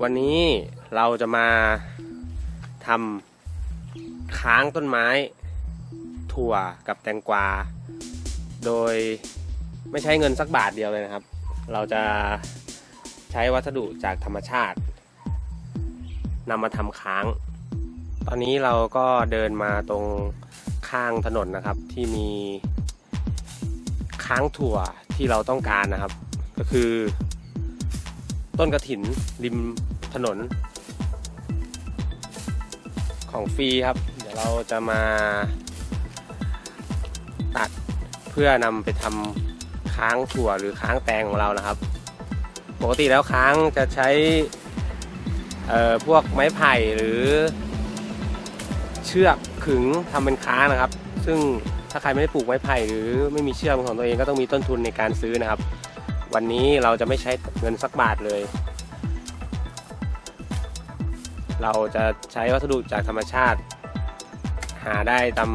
วันนี้เราจะมาทำค้างต้นไม้ ถั่วกับแตงกวา โดยไม่ใช้เงินสักบาทเดียวเลยนะครับ เราจะใช้วัสดุจากธรรมชาตินำมาทำค้าง ตอนนี้เราก็เดินมาตรงข้างถนนนะครับที่มีค้างถั่วที่เราต้องการนะครับ ก็คือ ต้นกระถินริมถนน ของฟรีครับ เดี๋ยวเราจะมาตัดเพื่อนำไปทำค้างถั่วหรือค้างแตงของเรานะครับ ปกติแล้วค้างจะใช้เอ่อพวกไม้ไผ่หรือเชือกขึงทำเป็นค้างนะครับ ซึ่งถ้าใครไม่ได้ปลูกไม้ไผ่หรือไม่มีเชือกของตัวเองก็ต้องมีต้นทุนในการซื้อนะครับ วันนี้เราจะไม่ใช้เงินสักบาทเลย เราจะใช้วัสดุจากธรรมชาติ หาได้ตาม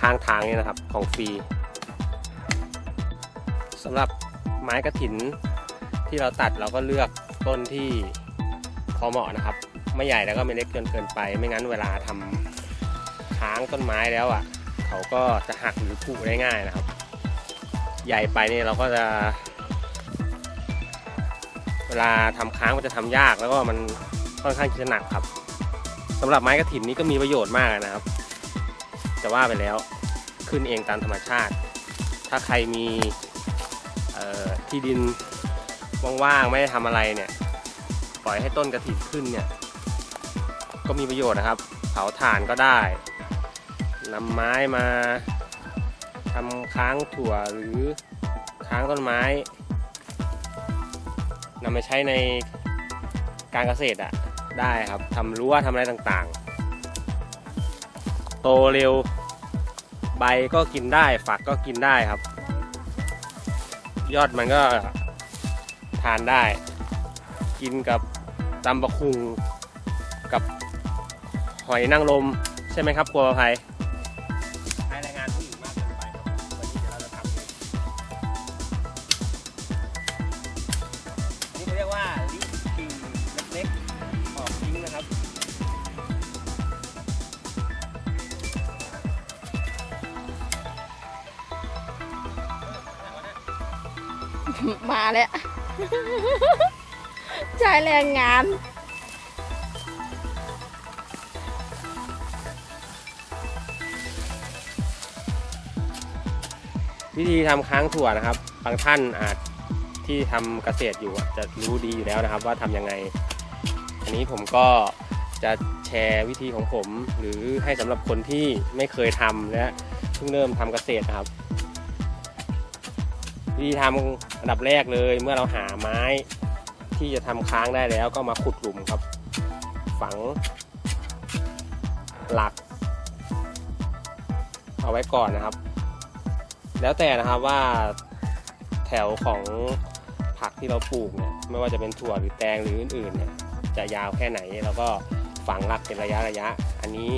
ข้างทางนี่นะครับของฟรีสำหรับไม้กระถินที่เราตัดเราก็เลือกต้นที่พอเหมาะนะครับ ไม่ใหญ่แล้วก็ไม่เล็กจนเกินไป ไม่งั้นเวลาทำค้างต้นไม้แล้วอะ เขาก็จะหักหรือผุได้ง่ายนะครับ ใหญ่ไปนี่เราก็จะ วลาทำค้างมันจะทำยากแล้วก็มันค่อนข้างที่จะหนักครับสำหรับไม้กระถินนี้ก็มีประโยชน์มากนะครับ จะว่าไปแล้วขึ้นเองตามธรรมชาติ ถ้าใครมีที่ดินว่างๆไม่ได้ทำอะไรเนี่ย ปล่อยให้ต้นกระถินขึ้นเนี่ย ก็มีประโยชน์นะครับ เผาถ่านก็ได้นำไม้มาทำค้างถั่วหรือค้างต้นไม้ นำไปใช้ในการเกษตรอะได้ครับทำรั้วทำอะไรต่างๆ โตเร็ว ใบก็กินได้ฝักก็กินได้ครับ ยอดมันก็ทานได้ กินกับตำบะคุงกับหอยนางรมใช่ไหมครับครัวประภัย มาแล้ว ใช้แรงงาน วิธีทำค้างถั่วนะครับ บางท่านอาจที่ทำเกษตรอยู่จจะรู้ดีอยู่แล้วนะครับ ว่าทำยังไง อันนี้ผมก็จะแชร์วิธีของผม หรือให้สำหรับคนที่ไม่เคยทำและเพิ่งเริ่มทำเกษตรนะครับ วิธีทำอันดับแรกเลยเมื่อเราหาไม้ที่จะทำค้างได้แล้วก็มาขุดหลุมครับ ฝังหลัก เอาไว้ก่อนนะครับ แล้วแต่นะครับว่าแถวของผักที่เราปลูกเนี่ยไม่ว่าจะเป็นถั่วหรือแตงหรืออื่นๆเนี่ยจะยาวแค่ไหนเราก็ฝังหลักเป็นระยะระยะ อันนี้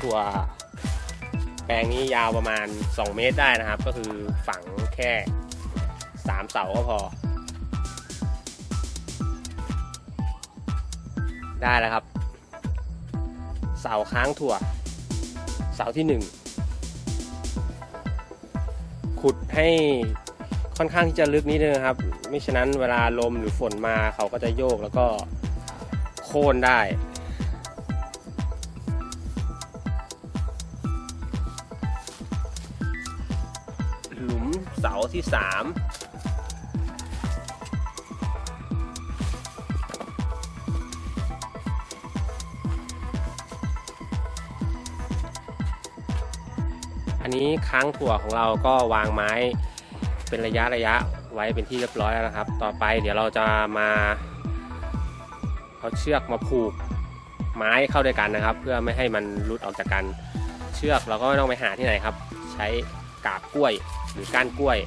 ถั่ว แปลงนี้ยาวประมาณ 2 เมตรได้นะครับ ก็คือฝังแค่ 3 เสาก็พอ ได้แล้วครับ เสาค้างถั่ว เสาที่หนึ่งขุดให้ค่อนข้างที่จะลึกนิดนึงครับ ไม่ฉะนั้นเวลาลมหรือฝนมาเขาก็จะโยกแล้วก็โค่นได้ เสาที่สามอันนี้ค้างถั่วของเราก็วางไม้เป็นระยะระยะไว้เป็นที่เรียบร้อยแล้วนะครับ ต่อไปเดี๋ยวเราจะมาเอาเชือกมาผูกไม้เข้าด้วยกันนะครับ เพื่อไม่ให้มันหลุดออกจากกันเชือกเราก็ไม่ต้องไปหาที่ไหนครับ ใช้กาบกล้วย หรือก้านกล้วย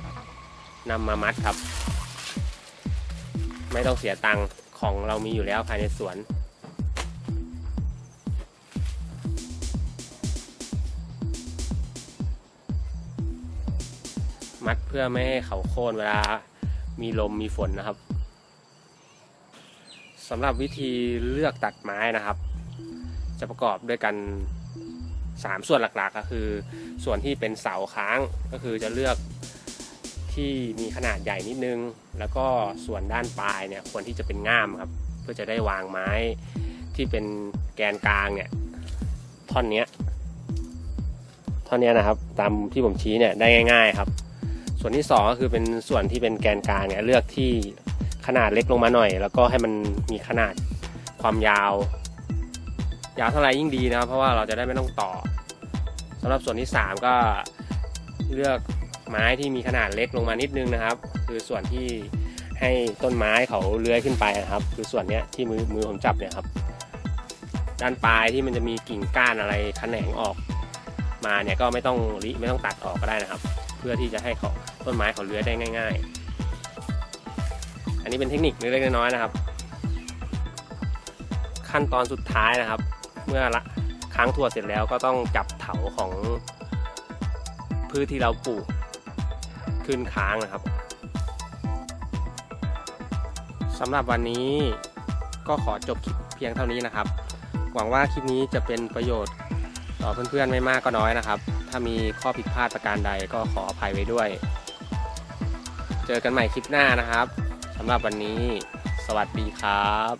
นำมามัดครับ ไม่ต้องเสียตังค์ของเรามีอยู่แล้วภายในสวน มัดเพื่อไม่ให้เขาโค่นเวลามีลมมีฝนนะครับสำหรับวิธีเลือกตัดไม้นะครับ จะประกอบด้วยกัน 3 ส่วนหลักๆ ก็คือ ส่วนที่เป็นเสาค้างก็คือจะเลือกที่มีขนาดใหญ่นิดนึง แล้วก็ส่วนด้านปลายเนี่ยควรที่จะเป็นง่ามครับ เพื่อจะได้วางไม้ที่เป็นแกนกลางเนี่ยท่อนเนี้ยท่อนนี้นะครับตามที่ผมชี้เนี่ยได้ง่าย ๆครับ ส่วนที่สองก็คือเป็นส่วนที่เป็นแกนกลางเนี่ยเลือกที่ขนาดเล็กลงมาหน่อย แล้วก็ให้มันมีขนาดความยาว ยาวเท่าไหร่ยิ่งดีนะครับเพราะว่าเราจะได้ไม่ต้องต่อสำหรับส่วนที่ 3 ก็เลือกไม้ที่มีขนาดเล็กลงมานิดนึงนะครับ คือส่วนที่ให้ต้นไม้เขาเลื้อยขึ้นไปนะครับ คือส่วนเนี้ยที่มือมือผมจับเนี่ยครับ ด้านปลายที่มันจะมีกิ่งก้านอะไรแขนงออกมาเนี่ยก็ไม่ต้องริไม่ต้องตัดออกก็ได้นะครับ เพื่อที่จะให้เขาต้นไม้เขาเลื้อยได้ง่าย ๆ อันนี้เป็นเทคนิคเล็กๆน้อยๆนะครับ ขั้นตอนสุดท้ายนะครับ เมื่อละค้างถั่วเสร็จแล้วก็ต้องจับเถาของพืชที่เราปลูกขึ้นค้างนะครับสำหรับวันนี้ก็ขอจบคลิปเพียงเท่านี้นะครับ หวังว่าคลิปนี้จะเป็นประโยชน์ต่อเพื่อนๆไม่มากก็น้อยนะครับ ถ้ามีข้อผิดพลาดประการใดก็ขออภัยไว้ด้วย เจอกันใหม่คลิปหน้านะครับสำหรับวันนี้ สวัสดีครับ